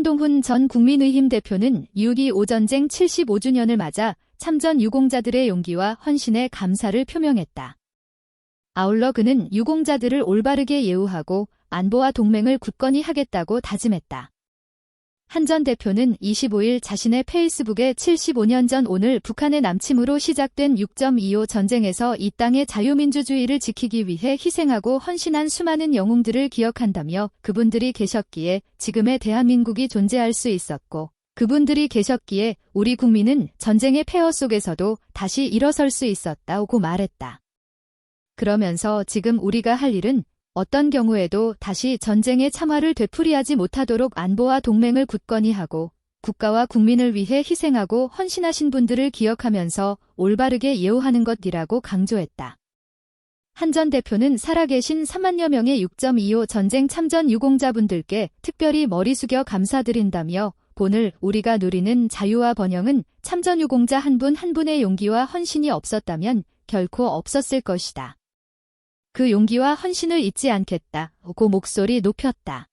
한동훈 전 국민의힘 대표는 6.25 전쟁 75주년을 맞아 참전 유공자들의 용기와 헌신에 감사를 표명했다. 아울러 그는 유공자들을 올바르게 예우하고 안보와 동맹을 굳건히 하겠다고 다짐했다. 한 전 대표는 25일 자신의 페이스북에 75년 전 오늘 북한의 남침으로 시작된 6.25 전쟁에서 이 땅의 자유민주주의를 지키기 위해 희생하고 헌신한 수많은 영웅들을 기억한다며 그분들이 계셨기에 지금의 대한민국이 존재할 수 있었고 그분들이 계셨기에 우리 국민은 전쟁의 폐허 속에서도 다시 일어설 수 있었다고 말했다. 그러면서 지금 우리가 할 일은 어떤 경우에도 다시 전쟁의 참화를 되풀이하지 못하도록 안보와 동맹을 굳건히 하고 국가와 국민을 위해 희생하고 헌신하신 분들을 기억하면서 올바르게 예우하는 것이라고 강조했다. 한 전 대표는 살아계신 3만여 명의 6.25 전쟁 참전 유공자분들께 특별히 머리 숙여 감사드린다며 오늘 우리가 누리는 자유와 번영은 참전 유공자 한 분한 분의 용기와 헌신이 없었다면 결코 없었을 것이다. 그 용기와 헌신을 잊지 않겠다. 고 목소리 높였다.